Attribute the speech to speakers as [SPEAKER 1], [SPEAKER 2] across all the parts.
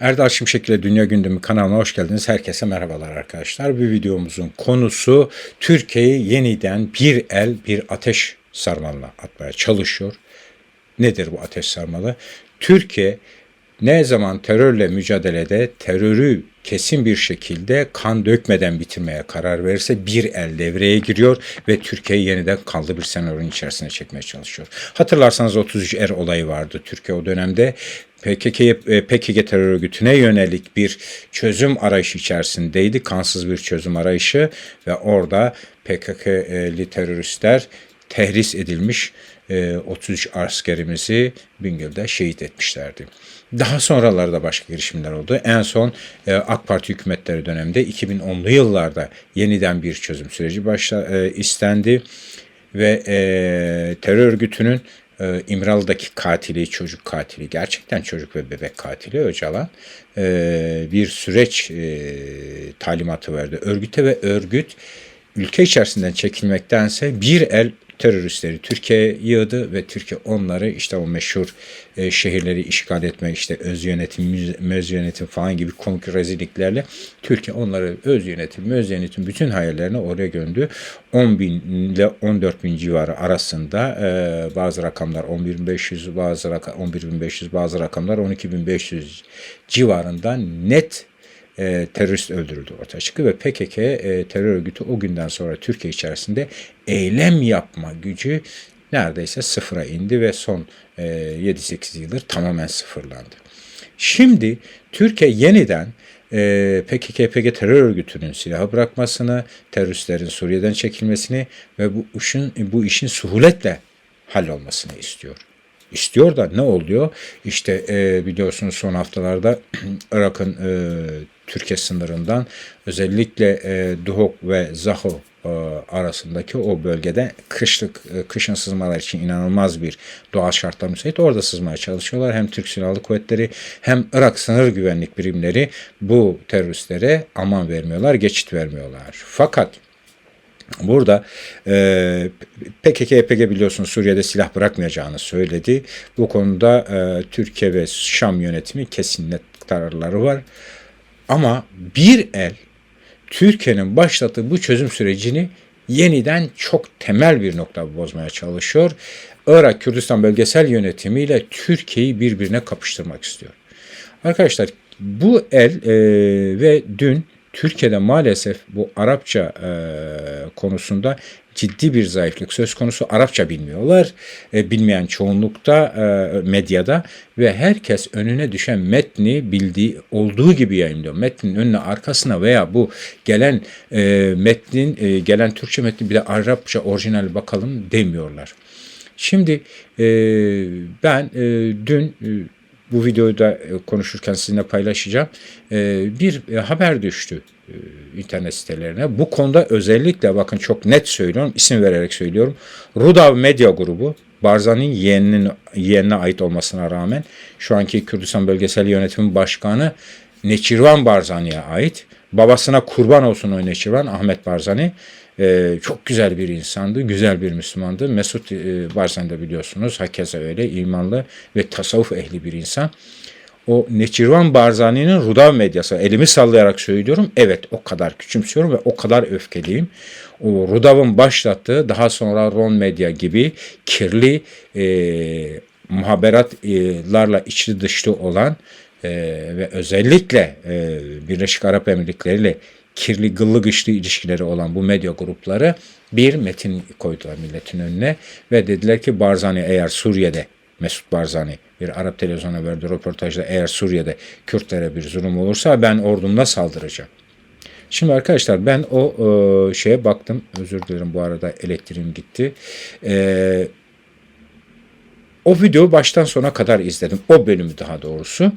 [SPEAKER 1] Erdal Şimşek ile Dünya Gündemi kanalına hoş geldiniz. Herkese merhabalar arkadaşlar. Bu videomuzun konusu Türkiye'yi yeniden bir el bir ateş sarmalına atmaya çalışıyor. Nedir bu ateş sarmalı? Türkiye ne zaman terörle mücadelede terörü kesin bir şekilde kan dökmeden bitirmeye karar verirse bir el devreye giriyor ve Türkiye'yi yeniden kanlı bir senaryonun içerisine çekmeye çalışıyor. Hatırlarsanız 33 er olayı vardı Türkiye o dönemde. PKK, e, PKK terör örgütüne yönelik bir çözüm arayışı içerisindeydi. Kansız bir çözüm arayışı ve orada PKK'li teröristler tehris edilmiş 33 askerimizi Bingöl'de şehit etmişlerdi. Daha sonralarda başka girişimler oldu. En son e, AK Parti hükümetleri döneminde 2010'lu yıllarda yeniden bir çözüm süreci başla, e, istendi ve e, terör örgütünün e, İmralı'daki katili, çocuk katili, gerçekten çocuk ve bebek katili Öcalan e, bir süreç e, talimatı verdi. Örgüte ve örgüt ülke içerisinden çekilmektense bir el teröristleri Türkiye'ye yığdı ve Türkiye onları işte o meşhur e, şehirleri işgal etme işte öz yönetim, möz yönetim falan gibi komik rezilliklerle Türkiye onları öz yönetim, möz yönetim bütün hayallerini oraya göndü. 10 bin ile 14 bin civarı arasında e, bazı rakamlar 11.500 bazı rakam 11.500 bazı rakamlar 12.500 civarında net e, terörist öldürüldü ortaya çıktı ve PKK e, terör örgütü o günden sonra Türkiye içerisinde eylem yapma gücü neredeyse sıfıra indi ve son e, 7-8 yıldır tamamen sıfırlandı. Şimdi Türkiye yeniden e, PKK-PG terör örgütünün silahı bırakmasını, teröristlerin Suriye'den çekilmesini ve bu işin, bu işin suhuletle hallolmasını istiyor. İstiyor da ne oluyor? İşte e, biliyorsunuz son haftalarda Irak'ın e, Türkiye sınırından özellikle e, Duhok ve Zaho e, arasındaki o bölgede kışlık e, kışın sızmalar için inanılmaz bir doğal şartlar müsait. Orada sızmaya çalışıyorlar. Hem Türk Silahlı Kuvvetleri hem Irak sınır güvenlik birimleri bu teröristlere aman vermiyorlar, geçit vermiyorlar. Fakat Burada e, PKK, YPG biliyorsunuz Suriye'de silah bırakmayacağını söyledi. Bu konuda e, Türkiye ve Şam yönetimi kesin net kararları var. Ama bir el Türkiye'nin başlattığı bu çözüm sürecini yeniden çok temel bir nokta bozmaya çalışıyor. Irak Kürdistan bölgesel yönetimiyle Türkiye'yi birbirine kapıştırmak istiyor. Arkadaşlar bu el e, ve dün Türkiye'de maalesef bu Arapça e, konusunda ciddi bir zayıflık söz konusu. Arapça bilmiyorlar. E, bilmeyen çoğunlukta e, medyada ve herkes önüne düşen metni bildiği olduğu gibi yayınlıyor. Metnin önüne arkasına veya bu gelen e, metnin e, gelen Türkçe metni bir de Arapça orijinal bakalım demiyorlar. Şimdi e, ben e, dün e, bu videoyu da e, konuşurken sizinle paylaşacağım. E, bir e, haber düştü internet sitelerine. Bu konuda özellikle bakın çok net söylüyorum, isim vererek söylüyorum. Rudav Medya Grubu, Barzani'nin yeğeninin, yeğenine ait olmasına rağmen şu anki Kürdistan Bölgesel Yönetimi Başkanı Neçirvan Barzani'ye ait. Babasına kurban olsun o Neçirvan, Ahmet Barzani. Ee, çok güzel bir insandı, güzel bir Müslümandı. Mesut e, Barzani de biliyorsunuz, hakeza öyle imanlı ve tasavvuf ehli bir insan o Neçirvan Barzani'nin Rudav medyası elimi sallayarak söylüyorum. Evet o kadar küçümsüyorum ve o kadar öfkeliyim. O Rudav'ın başlattığı daha sonra Ron Medya gibi kirli e, muhaberatlarla içli dışlı olan e, ve özellikle e, Birleşik Arap Emirlikleri ile kirli gıllı gışlı ilişkileri olan bu medya grupları bir metin koydular milletin önüne ve dediler ki Barzani eğer Suriye'de Mesut Barzani bir Arap televizyona verdiği röportajda eğer Suriye'de Kürtlere bir zulüm olursa ben ordumla saldıracağım. Şimdi arkadaşlar ben o e, şeye baktım. Özür dilerim bu arada elektriğim gitti. E, o videoyu baştan sona kadar izledim. O bölümü daha doğrusu.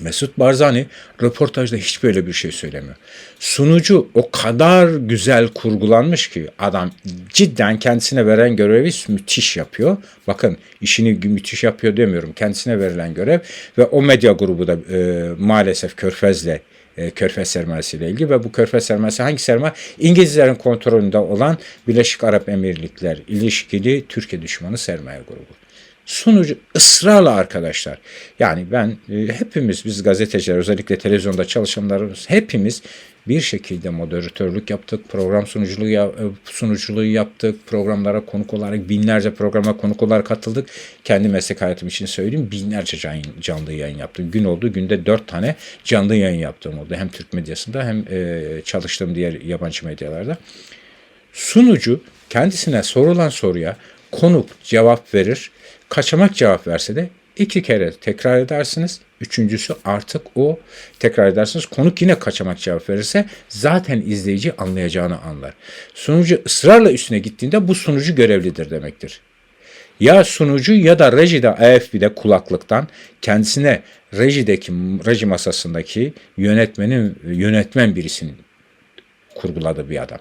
[SPEAKER 1] Mesut Barzani röportajda hiç böyle bir şey söylemiyor. Sunucu o kadar güzel kurgulanmış ki adam cidden kendisine veren görevi müthiş yapıyor. Bakın işini müthiş yapıyor demiyorum. Kendisine verilen görev ve o medya grubu da e, maalesef Körfez'le e, Körfez sermayesiyle ilgili ve bu Körfez sermayesi hangi sermaye? İngilizlerin kontrolünde olan Birleşik Arap Emirlikler ilişkili Türkiye düşmanı sermaye grubu. Sunucu ısrarla arkadaşlar. Yani ben e, hepimiz biz gazeteciler özellikle televizyonda çalışanlarımız hepimiz bir şekilde moderatörlük yaptık, program sunuculuğu e, sunuculuğu yaptık, programlara konuk olarak binlerce programa konuk olarak katıldık. Kendi meslek hayatım için söyleyeyim binlerce can- canlı yayın yaptım. Gün oldu günde dört tane canlı yayın yaptığım oldu. Hem Türk medyasında hem e, çalıştığım diğer yabancı medyalarda. Sunucu kendisine sorulan soruya konuk cevap verir. Kaçamak cevap verse de iki kere tekrar edersiniz. Üçüncüsü artık o tekrar edersiniz. Konuk yine kaçamak cevap verirse zaten izleyici anlayacağını anlar. Sunucu ısrarla üstüne gittiğinde bu sunucu görevlidir demektir. Ya sunucu ya da rejide AFB'de kulaklıktan kendisine rejideki reji masasındaki yönetmenin yönetmen birisinin kurguladığı bir adam.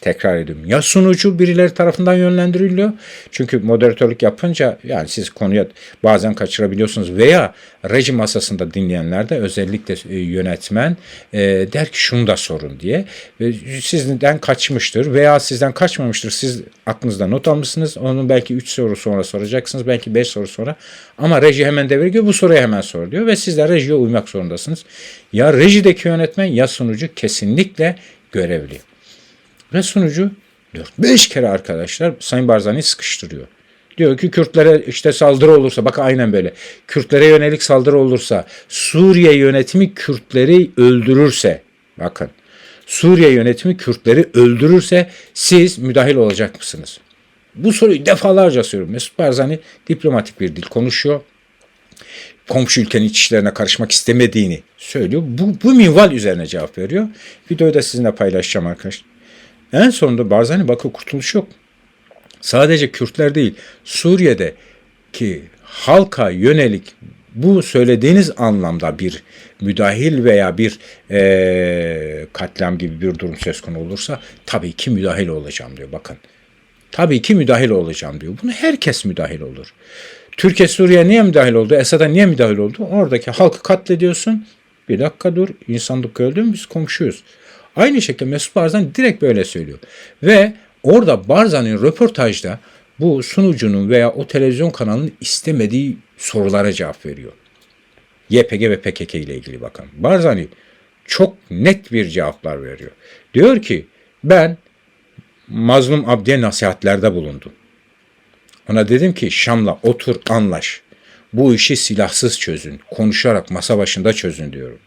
[SPEAKER 1] Tekrar ediyorum. Ya sunucu birileri tarafından yönlendiriliyor. Çünkü moderatörlük yapınca yani siz konuya bazen kaçırabiliyorsunuz veya reji masasında dinleyenler de özellikle e, yönetmen e, der ki şunu da sorun diye. Ve sizden kaçmıştır veya sizden kaçmamıştır. Siz aklınızda not almışsınız. Onun belki 3 soru sonra soracaksınız. Belki 5 soru sonra. Ama reji hemen devreye. Bu soruya hemen sor diyor. Ve siz de rejiye uymak zorundasınız. Ya rejideki yönetmen ya sunucu kesinlikle görevli. Ve sunucu 4-5 kere arkadaşlar Sayın Barzani sıkıştırıyor. Diyor ki Kürtlere işte saldırı olursa bak aynen böyle. Kürtlere yönelik saldırı olursa Suriye yönetimi Kürtleri öldürürse bakın Suriye yönetimi Kürtleri öldürürse siz müdahil olacak mısınız? Bu soruyu defalarca soruyorum. Mesut Barzani diplomatik bir dil konuşuyor. Komşu ülkenin iç işlerine karışmak istemediğini söylüyor. Bu, bu minval üzerine cevap veriyor. Videoyu da sizinle paylaşacağım arkadaşlar. En sonunda Barzani bakın kurtuluş yok. Sadece Kürtler değil Suriye'deki halka yönelik bu söylediğiniz anlamda bir müdahil veya bir eee katliam gibi bir durum söz konusu olursa tabii ki müdahil olacağım diyor bakın. Tabii ki müdahil olacağım diyor. Bunu herkes müdahil olur. Türkiye Suriye niye müdahil oldu? Esad'a niye müdahil oldu? Oradaki halkı katlediyorsun. Bir dakika dur. İnsanlık öldü mü? Biz komşuyuz. Aynı şekilde Mesut Barzani direkt böyle söylüyor. Ve orada Barzani'nin röportajda bu sunucunun veya o televizyon kanalının istemediği sorulara cevap veriyor. YPG ve PKK ile ilgili bakın. Barzani çok net bir cevaplar veriyor. Diyor ki ben Mazlum Abdi'ye nasihatlerde bulundum. Ona dedim ki Şam'la otur anlaş. Bu işi silahsız çözün. Konuşarak masa başında çözün diyorum.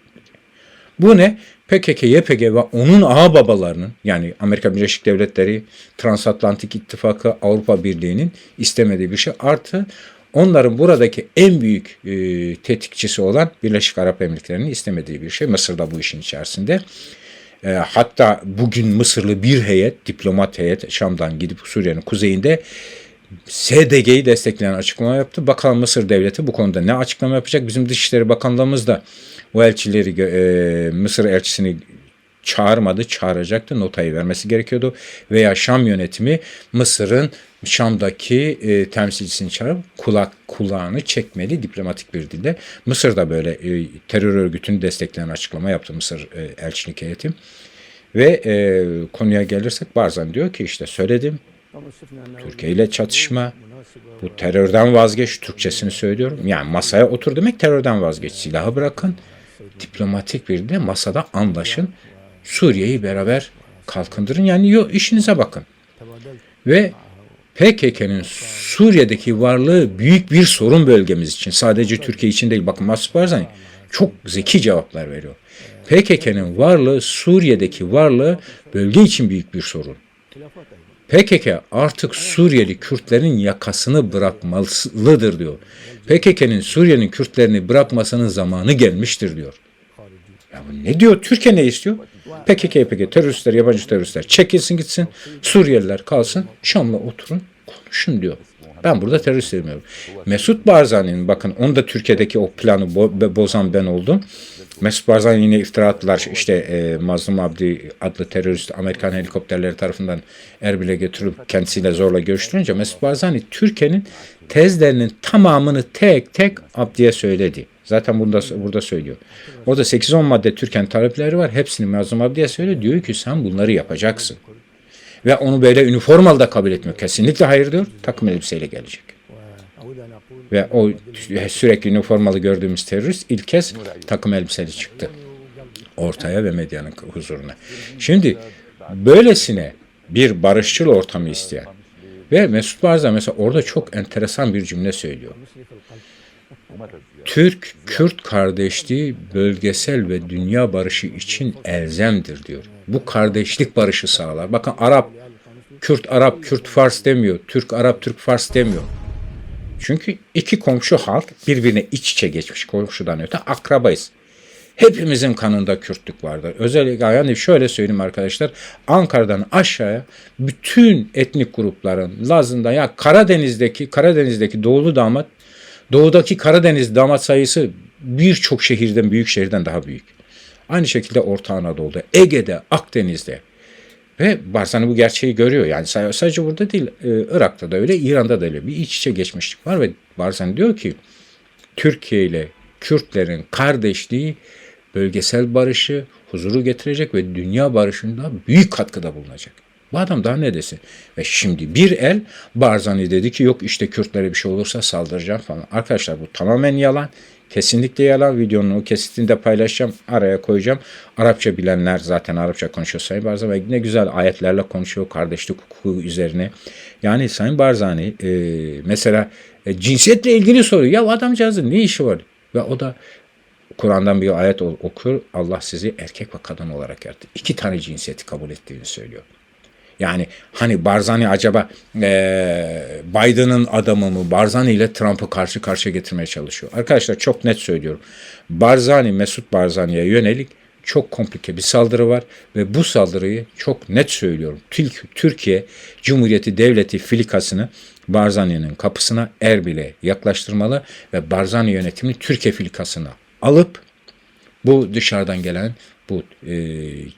[SPEAKER 1] Bu ne? PKK, YPG ve onun ağ babalarının yani Amerika Birleşik Devletleri, Transatlantik İttifakı, Avrupa Birliği'nin istemediği bir şey. Artı onların buradaki en büyük e, tetikçisi olan Birleşik Arap Emirlikleri'nin istemediği bir şey. Mısır da bu işin içerisinde. E, hatta bugün Mısırlı bir heyet, diplomat heyet Şam'dan gidip Suriye'nin kuzeyinde SDG'yi destekleyen açıklama yaptı. Bakalım Mısır devleti bu konuda ne açıklama yapacak? Bizim Dışişleri Bakanlığımız da o elçileri e, Mısır elçisini çağırmadı, çağıracaktı. Notayı vermesi gerekiyordu. Veya Şam yönetimi Mısır'ın Şam'daki e, temsilcisini çağırıp kulak kulağını çekmeli diplomatik bir dille. Mısır da böyle e, terör örgütünü destekleyen açıklama yaptı Mısır e, elçilik heyeti. Ve e, konuya gelirsek bazen diyor ki işte söyledim Türkiye ile çatışma, bu terörden vazgeç, Türkçesini söylüyorum. Yani masaya otur demek terörden vazgeç, silahı bırakın, diplomatik bir de masada anlaşın, Suriye'yi beraber kalkındırın. Yani yok işinize bakın. Ve PKK'nın Suriye'deki varlığı büyük bir sorun bölgemiz için. Sadece Türkiye için değil. Bakın Masum Barzani çok zeki cevaplar veriyor. PKK'nın varlığı Suriye'deki varlığı bölge için büyük bir sorun. PKK artık Suriyeli Kürtlerin yakasını bırakmalıdır diyor. PKK'nın Suriye'nin Kürtlerini bırakmasının zamanı gelmiştir diyor. Ya ne diyor? Türkiye ne istiyor? PKK, PKK, teröristler, yabancı teröristler çekilsin gitsin. Suriyeliler kalsın. Şam'la oturun konuşun diyor. Ben burada terörist demiyorum. Mesut Barzani'nin bakın onu da Türkiye'deki o planı bo- bozan ben oldum. Mesut Barzani yine iftira attılar. İşte e, Mazlum Abdi adlı terörist Amerikan helikopterleri tarafından Erbil'e götürüp kendisiyle zorla görüştürünce Mesut Barzani Türkiye'nin tezlerinin tamamını tek tek Abdi'ye söyledi. Zaten burada, burada söylüyor. Orada 8-10 madde Türkiye'nin talepleri var. Hepsini Mazlum Abdi'ye söylüyor. Diyor ki sen bunları yapacaksın. Ve onu böyle üniformalı da kabul etmiyor. Kesinlikle hayır diyor. Takım elbiseyle gelecek. Ve o e, sürekli üniformalı gördüğümüz terörist ilk kez takım elbiseli çıktı ortaya ve medyanın huzuruna. Şimdi böylesine bir barışçıl ortamı isteyen ve Mesut Barzan mesela orada çok enteresan bir cümle söylüyor. Türk Kürt kardeşliği bölgesel ve dünya barışı için elzemdir diyor. Bu kardeşlik barışı sağlar. Bakın Arap Kürt Arap Kürt Fars demiyor. Türk Arap Türk Fars demiyor. Çünkü iki komşu halk birbirine iç içe geçmiş komşudan öte akrabayız. Hepimizin kanında Kürtlük vardır. Özellikle yani şöyle söyleyeyim arkadaşlar. Ankara'dan aşağıya bütün etnik grupların Laz'ından ya Karadeniz'deki Karadeniz'deki doğulu damat doğudaki Karadeniz damat sayısı birçok şehirden büyük şehirden daha büyük. Aynı şekilde Orta Anadolu'da, Ege'de, Akdeniz'de ve Barzani bu gerçeği görüyor. Yani sadece burada değil, Irak'ta da öyle, İran'da da öyle. Bir iç içe geçmişlik var ve Barzani diyor ki Türkiye ile Kürtlerin kardeşliği bölgesel barışı, huzuru getirecek ve dünya barışında büyük katkıda bulunacak. Bu adam daha ne desin? Ve şimdi bir el Barzani dedi ki yok işte Kürtlere bir şey olursa saldıracağım falan. Arkadaşlar bu tamamen yalan. Kesinlikle yalan. Videonun o kesitini de paylaşacağım. Araya koyacağım. Arapça bilenler zaten Arapça konuşuyor Sayın Barzani. Ne güzel ayetlerle konuşuyor kardeşlik hukuku üzerine. Yani Sayın Barzani e, mesela e, cinsiyetle ilgili soruyor. Ya adamcağızın ne işi var? Ve o da Kur'an'dan bir ayet okur. Allah sizi erkek ve kadın olarak yarattı. İki tane cinsiyeti kabul ettiğini söylüyor. Yani hani Barzani acaba e, Biden'ın adamı mı? Barzani ile Trump'ı karşı karşıya getirmeye çalışıyor. Arkadaşlar çok net söylüyorum. Barzani, Mesut Barzani'ye yönelik çok komplike bir saldırı var ve bu saldırıyı çok net söylüyorum. Türkiye Cumhuriyeti Devleti filikasını Barzani'nin kapısına Erbil'e yaklaştırmalı ve Barzani yönetimini Türkiye filikasına alıp bu dışarıdan gelen bu e,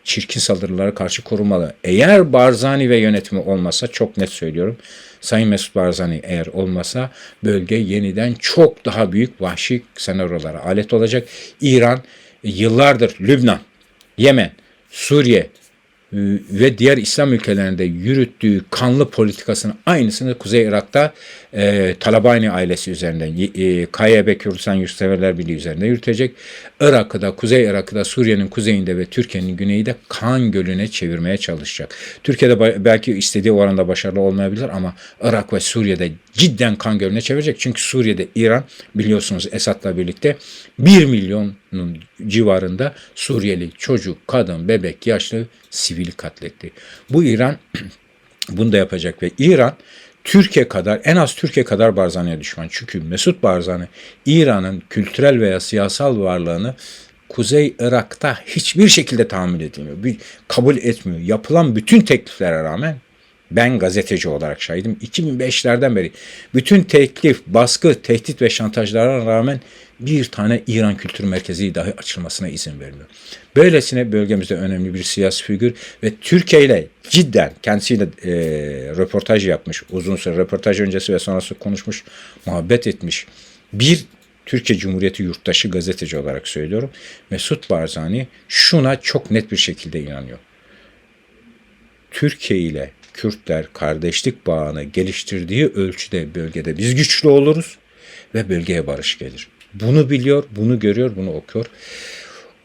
[SPEAKER 1] çirkin saldırılara karşı korumalı. Eğer Barzani ve yönetimi olmasa çok net söylüyorum. Sayın Mesut Barzani eğer olmasa bölge yeniden çok daha büyük vahşi senaryolara alet olacak. İran yıllardır Lübnan, Yemen, Suriye, ve diğer İslam ülkelerinde yürüttüğü kanlı politikasının aynısını Kuzey Irak'ta e, Talabani ailesi üzerinden, e, KYB Kürdistan Yurtseverler Birliği üzerinde yürütecek. Irak'ı da, Kuzey Irak'ı da Suriye'nin kuzeyinde ve Türkiye'nin güneyi de kan gölüne çevirmeye çalışacak. Türkiye'de belki istediği oranda başarılı olmayabilir ama Irak ve Suriye'de cidden kan gölüne çevirecek. Çünkü Suriye'de İran biliyorsunuz Esad'la birlikte 1 milyonun civarında Suriyeli çocuk, kadın, bebek, yaşlı sivili katletti. Bu İran bunu da yapacak ve İran Türkiye kadar en az Türkiye kadar Barzani'ye düşman. Çünkü Mesut Barzani İran'ın kültürel veya siyasal varlığını Kuzey Irak'ta hiçbir şekilde tahammül edilmiyor. Bir, kabul etmiyor. Yapılan bütün tekliflere rağmen ben gazeteci olarak şahidim. 2005'lerden beri bütün teklif, baskı, tehdit ve şantajlara rağmen bir tane İran Kültür Merkezi dahi açılmasına izin vermiyor. Böylesine bölgemizde önemli bir siyasi figür ve Türkiye ile cidden kendisiyle e, röportaj yapmış, uzun süre röportaj öncesi ve sonrası konuşmuş, muhabbet etmiş bir Türkiye Cumhuriyeti yurttaşı gazeteci olarak söylüyorum. Mesut Barzani şuna çok net bir şekilde inanıyor. Türkiye ile Kürtler kardeşlik bağını geliştirdiği ölçüde bölgede biz güçlü oluruz ve bölgeye barış gelir. Bunu biliyor, bunu görüyor, bunu okuyor.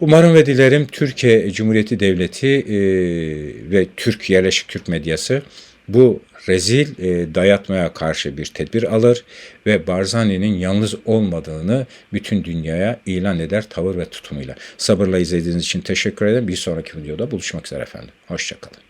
[SPEAKER 1] Umarım ve dilerim Türkiye Cumhuriyeti Devleti e, ve Türk yerleşik Türk medyası bu rezil e, dayatmaya karşı bir tedbir alır ve Barzani'nin yalnız olmadığını bütün dünyaya ilan eder tavır ve tutumuyla. Sabırla izlediğiniz için teşekkür ederim. Bir sonraki videoda buluşmak üzere efendim. Hoşçakalın.